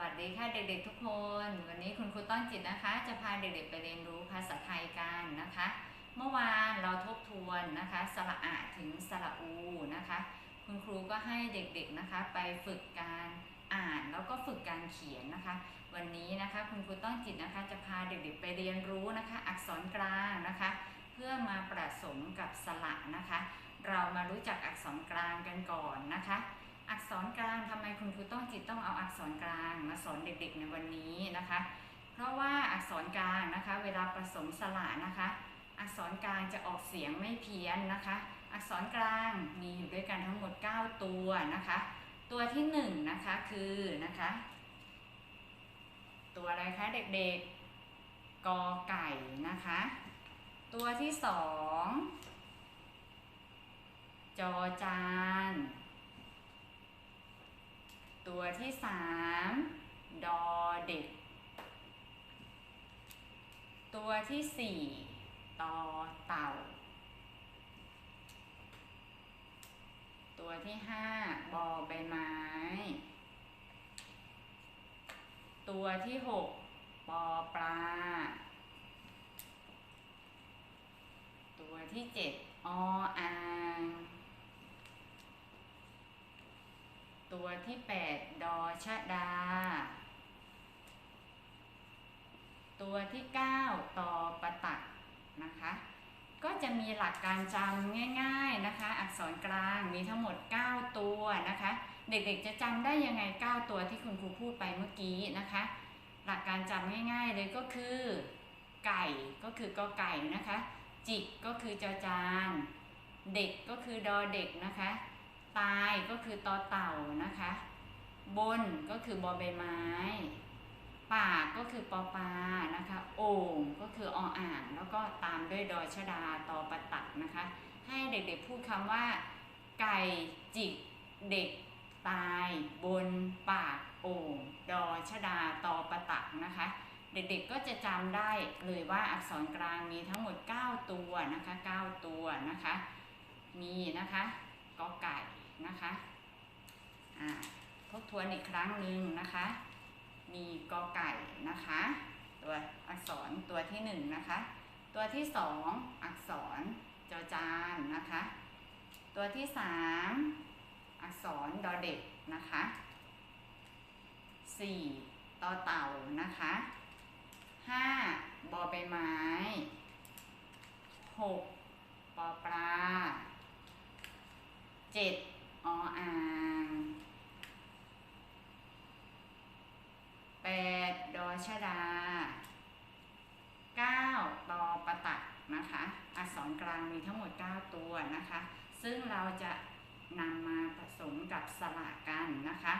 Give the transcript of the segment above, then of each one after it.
วัสดีค่ะเด็กๆทุกคน วันนี้คุณครูต้อนจิตนะคะ จะพาเด็กๆไปเรียนรู้ภาษาไทยกันนะคะ เมื่อวานเราทบทวนนะคะสระอะถึงสระอูนะคะ คุณครูก็ให้เด็กๆนะคะ ไปฝึกการอ่านแล้วก็ฝึกการเขียนนะคะ วันนี้นะคะคุณครูต้องจิตนะคะ จะพาเด็กๆไปเรียนรู้นะคะ อักษรกลางนะคะ เพื่อมาประสมกับสระนะคะ เรามารู้จักอักษรกลางกันก่อนนะคะ อักษรกลางทำไมคุณครูต้องจิตต้องเอาอักษรกลางมาสอนเด็กๆ ในวันนี้นะคะ เพราะว่าอักษรกลางนะคะ เวลาผสมสระนะคะ อักษรกลางจะออกเสียงไม่เพี้ยนนะคะ อักษรกลางมีอยู่ด้วยกันทั้งหมด 9 ตัวนะคะ ตัวที่1นงนะคะคือนะคะ ตัวอะไรคะเด็กๆกอไก่นะคะ ตัวที่สองจอจาน ตัวที่สามดอเด็ก ตัวที่สี่ตอเต่า ตัวที่ห้าบอใบไม้ ตัวที่หกปอปลา ตัวที่เจ็ดออ่าง ตัวที่แปดดอชะดา ตัวที่เก้าตอปะตักนะคะ ก็จะมีหลักการจำง่ายๆนะคะ อักษรกลางมีทั้งหมด 9 ตัวนะคะ เด็กๆจะจำได้ยังไง 9 ตัวที่คุณครูพูดไปเมื่อกี้นะคะ หลักการจำง่ายๆเลยก็คือ ไก่ก็คือกอไก่นะคะ จิกก็คือจอจาน เด็กก็คือดอเด็กนะคะ ตายก็คือตอเต่านะคะ บนก็คือบอใบไม้ ปากก็คือปอปลานะคะ โอ่งก็คือออ่าง แล้วก็ตามด้วยดอชดาตอประตักนะคะ ให้เด็กๆพูดคำว่า ไก่จิกเด็กตายบนปากโอ่งดอชดาตอประตักนะคะ เด็กๆก็จะจำได้เลยว่าอักษรกลางมีทั้งหมด 9 ตัวนะคะ 9 ตัวนะคะ มีนะคะกอไก่ นะคะอ่าทบทวนอีกครั้งหนึ่งนะคะ มีกอไก่นะคะ ตัวอักษรตัวที่หนึ่งนะคะ ตัวที่สองอักษรจอจานนะคะ ตัวที่สามอักษรดอเด็กนะคะสี่ต่อเต่านะคะห้าบอใบไม้หกปอปลาเจ็ด ออ่างแปดดอชดาเก้าตอประตักนะคะอักษรกลางมีทั้งหมด 9 ตัวนะคะ ซึ่งเราจะนำมาผสมกับสระกันนะคะ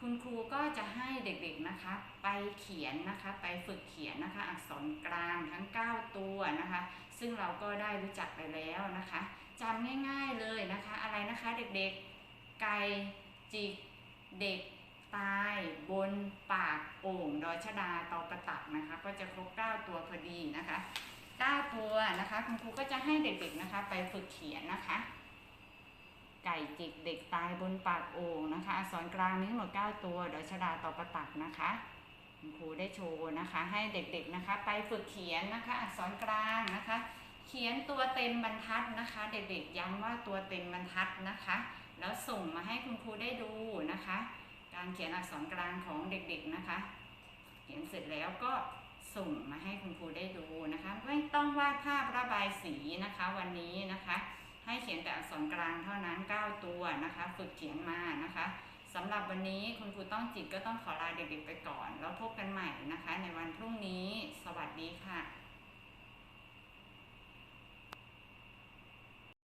คุณครูก็จะให้เด็กๆนะคะ ไปเขียนนะคะ ไปฝึกเขียนนะคะ อักษรกลางทั้ง 9 ตัวนะคะ ซึ่งเราก็ได้รู้จักไปแล้วนะคะจำง่าย ๆเลยนะคะ อะไรนะคะเด็กๆ ไก่จิกเด็กตายบนปากโอ่งดอชดาตอประตักนะคะ ก็จะครบ9ตัวพอดีนะคะ9ตัวนะคะคุณครูก็จะให้เด็กๆนะคะ ไปฝึกเขียนนะคะ ไก่จิกเด็กตายบนปากโอ่งนะคะอักษรกลางมีทั้หมด9ตัวดอชดาตอประตักนะคะคุณครูได้โชว์นะคะ ให้เด็กๆนะคะ ไปฝึกเขียนนะคะ อักษรกลางนะคะ เขียนตัวเต็มบรรทัดนะคะ เด็กๆย้ำว่าตัวเต็มบรรทัดนะคะ แล้วส่งมาให้คุณครูได้ดูนะคะ การเขียนอักษรกลางของเด็กๆนะคะ เขียนเสร็จแล้วก็ส่งมาให้คุณครูได้ดูนะคะ ไม่ต้องวาดภาพระบายสีนะคะ วันนี้นะคะ ให้เขียนแต่อักษรกลางเท่านั้น 9 ตัวนะคะ ฝึกเขียนมานะคะสำหรับวันนี้คุณครูต้องจิตก็ต้องขอลาเด็กๆไปก่อน แล้วพบกันใหม่นะคะ ในวันพรุ่งนี้ สวัสดีค่ะ